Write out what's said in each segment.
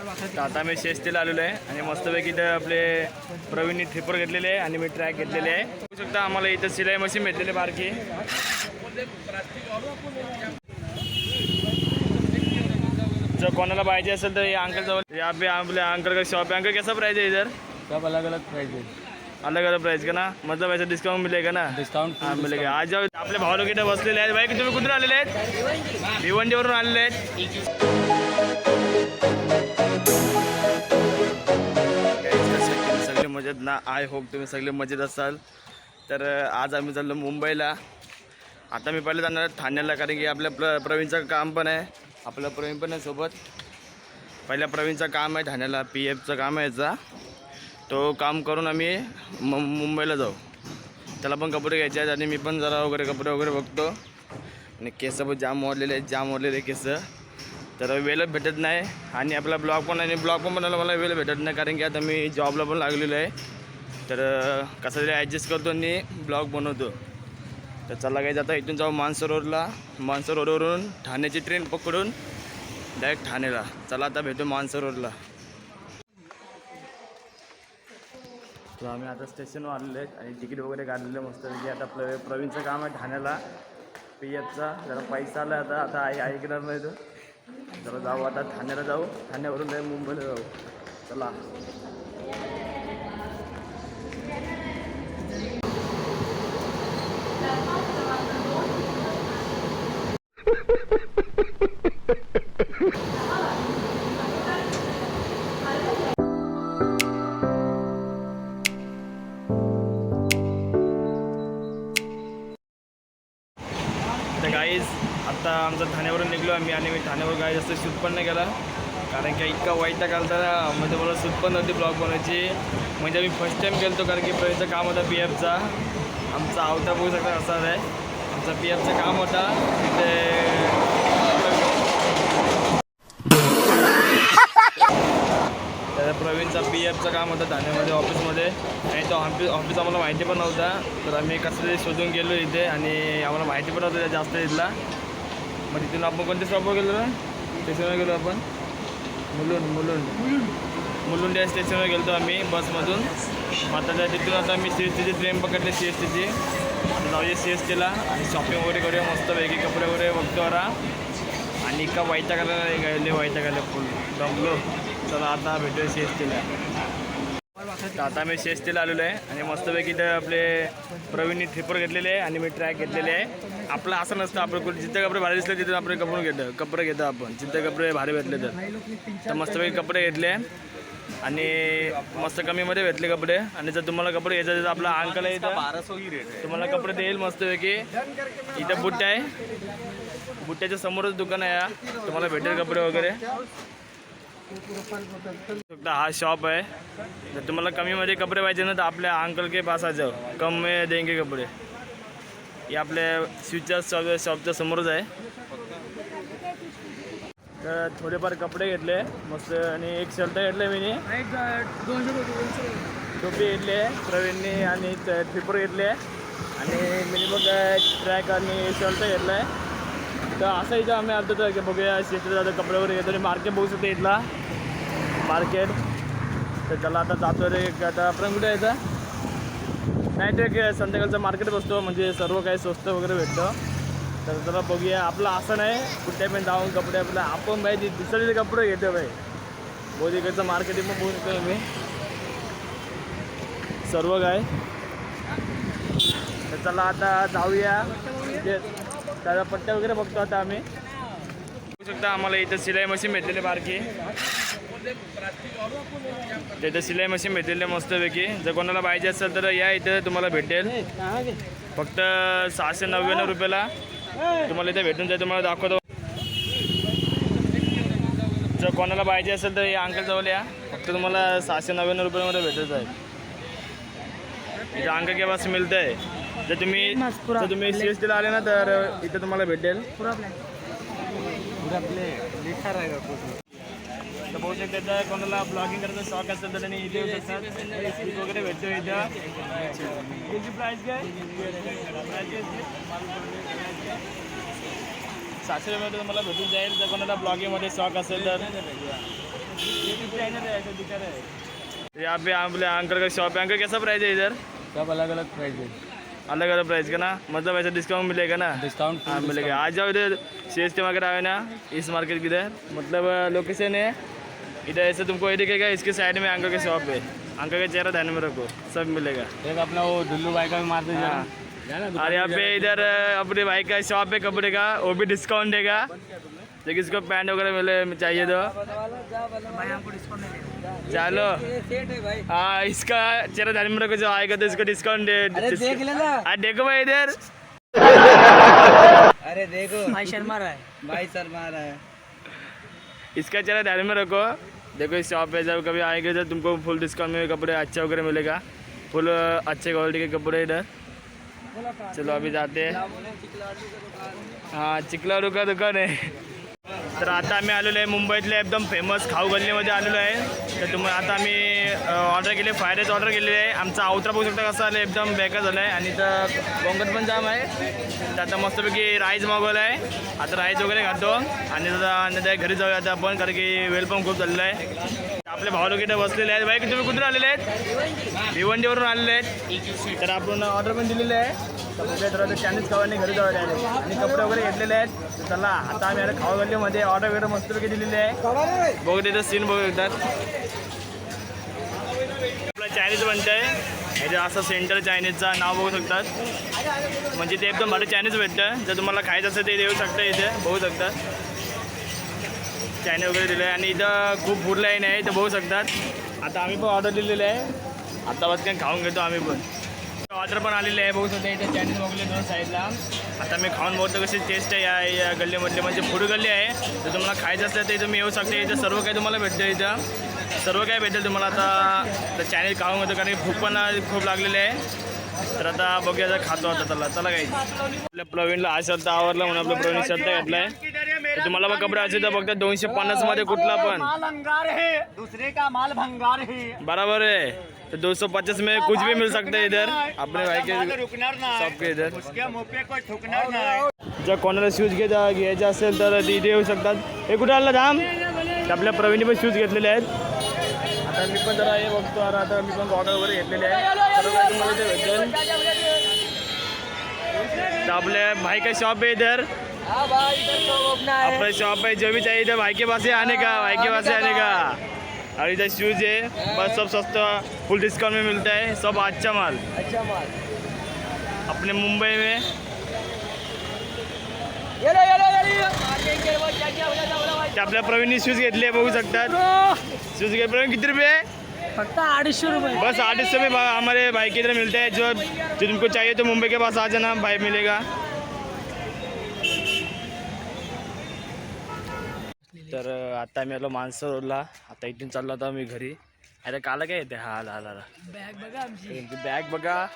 तर आता मी शेस्तीला आलेलो आहे आणि मस्तपैकी इथं आपले प्रवीणनी ट्रिपर घेतलेले आहे आणि मी ट्रॅक घेतलेले आहे. बघू शकता आम्हाला इथं सिलाई मशीन भेटलेली आहे बारकी. जर कोणाला पाहिजे असेल तर या अंकल जवळ या आपल्या अंकल का शॉप अंकल कैसा प्राइस है इधर? सब अलग अलग प्राइस है अलग अलग प्राइस का ना? मतलब ऐसा डिस्काउंट मिलेगा ना? डिस्काउंट हा मिळेल आज जाऊ आपल्या भाऊ लोक इथे बसलेले आहेत बाई तुम्ही कुठून आलेले आहेत? भिवंडीवरून आलेले आहेत. मजेत ना आय होप तुम्ही सगळे मजेत असाल. तर आज आम्ही चाललो मुंबईला. आता मी पहिले जाणार ठाण्याला कारण की आपल्या प्र प्रवीणचं काम पण आहे. आपलं प्रवीण पण आहे सोबत. पहिल्या प्रवीणचं काम आहे ठाण्याला पी एफचं काम आहे याचा. तो काम करून आम्ही मु मुंबईला जाऊ. त्याला पण कपडे घ्यायचे आहेत आणि मी पण जरा वगैरे कपडे वगैरे बघतो. आणि केस पण जाम ओढलेले आहेत जाम ओढलेले केस. तर वेळ भेटत नाही आणि आपला ब्लॉग पण आणि ब्लॉग पण बनायला मला वेळ भेटत नाही कारण की आता मी जॉबला पण लागलेलो आहे. तर कसं तरी ॲडजस्ट करतो आणि ब्लॉग बनवतो. तर चला काही आता इथून जाऊ मानसरोवरला मानसरोवरवरून ठाण्याची ट्रेन पकडून डायरेक्ट ठाण्याला. चला आता भेटू मानसरोवरला तर आम्ही आता स्टेशनवर आलेलो आहेत आणि तिकीट वगैरे काढलेलं आहे की आता प्र प्रवीणचं काम आहे ठाण्याला. पी एफचा जरा पैसा आला आता. आता आई ऐकणार नाही तो. चला जाऊ आता ठाण्याला जाऊ. ठाण्यावरून जाऊ मुंबईला जाऊ. चला. आता आमचं ठाण्यावरून निघलो आम्ही आणि मी ठाण्यावर काय जास्त शूट पण नाही केला. कारण की इतका वाईट घालता म्हणजे मला शूट पण नव्हती ब्लॉग बनवायची. म्हणजे आम्ही फर्स्ट टाईम गेलो कारण की प्रवीणचं काम होता पी एफचा आमचा आवता बघू शकता असा आहे. आमचा पी एफचं काम होता. तिथे प्रवीणचा पी एफचं काम होतं ठाण्यामध्ये ऑफिसमध्ये. आणि तो ऑफिस ऑफिस आम्हाला माहिती पण नव्हता. तर आम्ही कसं तरी शोधून गेलो इथे आणि आम्हाला माहिती पण नव्हतं जास्त इथला. मग तिथून आपण कोणत्या स्टॉपवर गेलो ना स्टेशनवर गेलो आपण. मुलुंड मुलुंड. मुलुंड या स्टेशनवर गेलो आम्ही बसमधून मग आता त्या तिथून आता मी सी एस टीची ट्रेन पकडली सी एस टीची आता जाऊया सी एस टीला आणि शॉपिंग वगैरे करूया मस्त वेगळी कपडे वगैरे बघतो वरा आणि का वाईटा करायला गेले वाईटा करायला फुल. दमलो. चला आता भेटूया सी एस टीला तर आता मी सी आलेलो आहे आणि मस्तपैकी इथं आपले प्रवीणनी ट्रिपर घेतलेले आहे आणि मी ट्रॅक घेतलेले आहे. आपलं असं नसतं आपण कुठे जिथे कपडे भारी दिसले तिथे आपण कपडे घेतो कपडे घेतो आपण. जिथे कपडे भारी भेटले तर. तर मस्तपैकी कपडे घेतले आणि मस्त कमीमध्ये भेटले कपडे. आणि जर तुम्हाला कपडे घ्यायचे तर आपला अंकल आहे इथं. रेट तुम्हाला कपडे देईल मस्तपैकी. इथं बुट्टे आहे. बुट्ट्याच्या समोरच दुकान आहे हा. तुम्हाला भेटेल कपडे वगैरे. फक्त हा शॉप आहे. जर तुम्हाला कमीमध्ये कपडे पाहिजे ना तर आपल्या अंकल के पास आ जाओ कम में देंगे कपडे. हे आपल्या स्विचच्या शॉप शॉपच्या समोरच आहे. तर थोडेफार कपडे घेतले. मस्त आणि एक शर्ट घेतले मी टोपी घेतली आहे प्रवीणने आणि पेपर घेतले आणि मी मग ट्रॅक आणि शर्ट घेतला आहे. तर असं इथं आम्ही आलतो तर बघूया शेतात जातो कपडे वगैरे घेतो आणि मार्केट बघू शकतो इथला. मार्केट तर त्याला आता जातो रे आता आपण कुठे यायचं नाही ते एक संध्याकाळचं मार्केट बसतो म्हणजे सर्व काही स्वस्त वगैरे भेटतं. तर त्याला बघूया आपलं असं नाही कुठे पण जाऊन कपडे आपलं आपण बाई दुसरे कपडे घेतो बाई. बहुत इकडचं मार्केटिंग पण बघू शकतो मी सर्व काय. तर चला आता जाऊया. त्याचा पट्ट्या वगैरे बघतो आता आम्ही. बघू शकता आम्हाला इथं सिलाई मशीन भेटलेली बारकी. तिथं सिलाई मशीन भेटलेली मस्तपैकी. जर कोणाला पाहिजे असेल तर या इथं तुम्हाला भेटेल. फक्त सहाशे नव्याण्णव रुपयाला तुम्हाला इथे भेटून जाईल तुम्हाला दाखवतो. जर कोणाला पाहिजे असेल तर या अंकल जवळ या. फक्त तुम्हाला सहाशे नव्याण्णव रुपयामध्ये भेटत जाईल. इथं अंक के पास मिळतं आहे जर तुम्ही जर तुम्ही सी एस टीला आले ना तर इथं तुम्हाला भेटेल. पूरा प्लेट लिखा रहेगा कुछ तर बहुतेक त्याचा कोणाला ब्लॉगिंग करायचा शॉक असेल तर त्यांनी इथे येऊ शकतात स्पीक वगैरे भेटतो इथं. त्याची प्राईस काय? सातशे रुपये तुम्हाला भेटून जाईल. जर कोणाला ब्लॉगिंगमध्ये शॉक असेल तर. यहाँ पे आपले अंकल का शॉप है अंकल कैसा प्राइस है इधर? सब अलग अलग प्राइस है अलग अलग प्राइस का ना मतलब ऐसा डिस्काउंट मिलेगा ना? डिस्काउंट हाँ मिलेगा। आ जाओ इधर सी एस टी वगैरह है ना इस मार्केट की इधर। मतलब लोकेशन है इधर ऐसे तुमको ये दिखेगा इसके साइड में अंकल के शॉप है। अंकल का चेहरा ध्यान में रखो सब मिलेगा। एक अपना वो डुल्लू भाई का भी मार दीजिए हाँ। ना और यहाँ पे। इधर अपने भाई का शॉप है कपड़े का वो भी डिस्काउंट देगा। तो किसको पैंट वगैरह मिले चाहिए तो। चलो। हाँ इसका चेहरा ध्यान में रखो जो आएगा तो इसको डिस्काउंट दे देख लेना। हाँ देखो भाई इधर। अरे देखो। भाई शर्मा रहा है। भाई शर्मा रहा है। इसका चेहरा ध्यान में रखो देखो इस शॉप पे जब कभी आएँगे तो तुमको फुल डिस्काउंट में कपड़े अच्छे वगैरह मिलेगा। फुल अच्छे क्वालिटी के कपड़े इधर। चलो अभी जाते हैं। हाँ। चिखलारू का दुकान आहे तर आता आम्ही आलेलो आहे मुंबईतल्या एकदम फेमस खाऊ गल्लीमध्ये आलेलो आहे. तर तुम्ही आता आम्ही ऑर्डर केली फ्राईड राईस ऑर्डर केलेली आहे. आमचा अवतरा बघू शकता कसं आलं एकदम बेकार झालं आहे आणि तर बोंगत पण जाम आहे. तर आता मस्तपैकी राईस मागवलं आहे. आता राईस वगैरे खातो. आणि आता घरी जाऊया. आता आपण कारण की वेल पण खूप झालेला आहे. आपले भाऊ लोक इथे बसलेले आहेत. बाई तुम्ही कुठून आलेले आहेत? भिवंडीवरून आलेले आहेत. तर आपण ऑर्डर पण दिलेली आहे. तर चायनीज खावाने घरी जावं direct. आणि कपडे वगैरे घेतलेले आहेत. तर चला आता आम्ही आता खावा गल्लीमध्ये ऑर्डर वगैरे मस्तपैकी दिलेली आहे. बघू तिथं सीन बघू एकदा. आपलं चायनीज बनतंय. हे असं सेंटर चायनीजचं नाव बघू शकतात. म्हणजे ते एकदम भारी चायनीज भेटतं. जर तुम्हाला खायचं असेल ते देऊ शकता इथे. बघू शकतात चायनीज वगैरे दिलं आहे आणि इथं खूप फूड लाईन आहे. इथं बघू शकतात. आता आम्ही पण ऑर्डर दिलेलं आहे. आता बस काय खाऊन घेतो आम्ही पण. ऑर्डर पण आलेले आहे. बघू शकता इथे चायनीज मागवले दोन साईडला. आता मी खाऊन बघतो कशी टेस्ट आहे या या गल्लीमधली. म्हणजे फूड गल्ली आहे. तर तुम्हाला खायचं असेल तर इथं मी येऊ शकते. इथं सर्व काही तुम्हाला भेटतं इथं. सर्व काही भेटेल तुम्हाला आता. तर चायनीज खाऊन घेतो कारण की भूक पण खूप लागलेली आहे. तर आता बघूया जर खातो आता चला चला काही आपल्या प्रवीणला हा शर्ट आवडला म्हणून आपल्या प्रवीण शर्ट घेतलाय. आहे तुम्हाला असेल तर फक्त दोनशे पन्नासमध्ये कुठला पण. माल अंगार है दूसरे का माल भंगार है बराबर है तो दो सौ पचास में कुछ भी मिल सकता है इधर. अपने भाई के रुकणार शॉप के इधर. जर कोणाला शूज घेता घ्यायचे असेल तर ते इथे येऊ शकतात. हे कुठे आलं धाम? आपल्या प्रवीणने पण शूज घेतलेले आहेत. आता मी पण जरा हे बघतो अरे आता मी पण बॉटल वगैरे घेतलेले आहे सर्व काही तुम्हाला इथे भेटेल. तर आपल्या भाई का शॉप है इधर? अपना शॉप है जो भी चाहिए इधर भाई के पास ही आने का भाई के पास ही आने का। और इधर शूज़ है बस सब सस्ता फुल डिस्काउंट में मिलता है सब अच्छा माल। अच्छा माल। अपने मुंबई में। ते आपल्या प्रवीणने शूज़ घेतले बघू शकतात शूज़ घे प्रवीण किती रुपये फक्त अडीचशे रुपये बस आठ सौ में हमारे भाई के इधर मिलता है जो जो तुमको चाहिए तो मुंबई के पास आ जाना भाई मिलेगा। तर आता मी आलो माणसं रोडला आता इथून चाललो आता मी घरी. अरे काला काय येते? हा आला आला बॅग बघा आमची. बॅग बघा.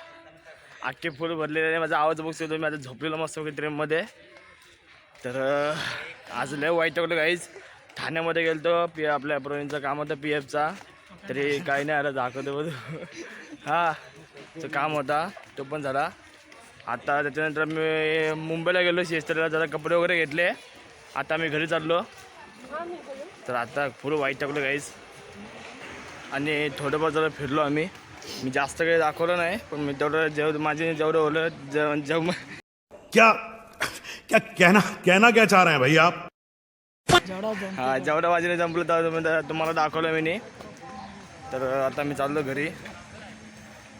अख्खे फुल भरलेले आहे. माझा आवाज बघतो तुम्ही आता झोपलेलो मस्त वगैरे ट्रेनमध्ये. तर आज लय वाईट टाकलं काहीच ठाण्यामध्ये गेलतो. पी आपल्या प्रवीणचं काम होतं पी एफचा तरी काही नाही आलं दाखवतो बघ. हा तो काम होता. तो पण झाला. आता त्याच्यानंतर मी मुंबईला गेलो शेस्टरला जरा कपडे वगैरे घेतले. आता मी घरी चाललो. तर आता फुल वाईट टाकलं काहीच आणि थोडंफार जरा फिरलो आम्ही. मी जास्त काही दाखवलं नाही पण मी तेवढं जेव माझे जेवढं ओलं जेव जेव क्या? क्या कहना कहना क्या चाह रहे हैं भाई आप? हा जेवढं माझ्याने जमलं तुम्ही- तुम्हाला दाखवलं मी. तर आता मी चाललो घरी.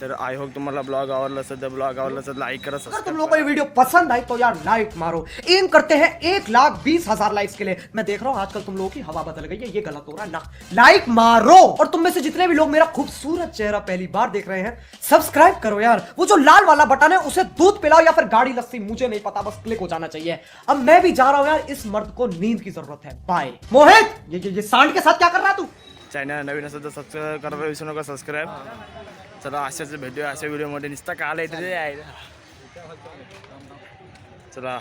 तर आय होप तुम्हाला ब्लॉग आवडला असेल तर ब्लॉग आवडला असेल लाईक करा अगर तुम लोगों को ये वीडियो पसंद आई तो यार लाइक मारो। एम करते हैं एक लाख बीस हज़ार लाइक्स के लिए। मैं देख रहा हूँ आजकल तुम लोगों की हवा बदल गई है ये गलत हो रहा है ना। लाइक मारो। और तुम में से जितने भी लोग मेरा खूबसूरत चेहरा पहली बार देख रहे हैं सब्सक्राइब करो यार। वो जो लाल वाला बटन है उसे दूध पिलाओ या फिर गाड़ी लस्सी मुझे नहीं पता बस क्लिक हो जाना चाहिए। अब मैं भी जा रहा हूँ यार इस मर्द को नींद की ज़रूरत है। बाय मोहित ये ये, ये सांड के साथ क्या कर रहा है तू? चॅनल नवीन असेल तर सबस्क्राईब करायला विसरू नका सबस्क्राईब चला अशाच भेटूया अशा व्हिडिओमध्ये. नुसता काल येते ते आहे. चला.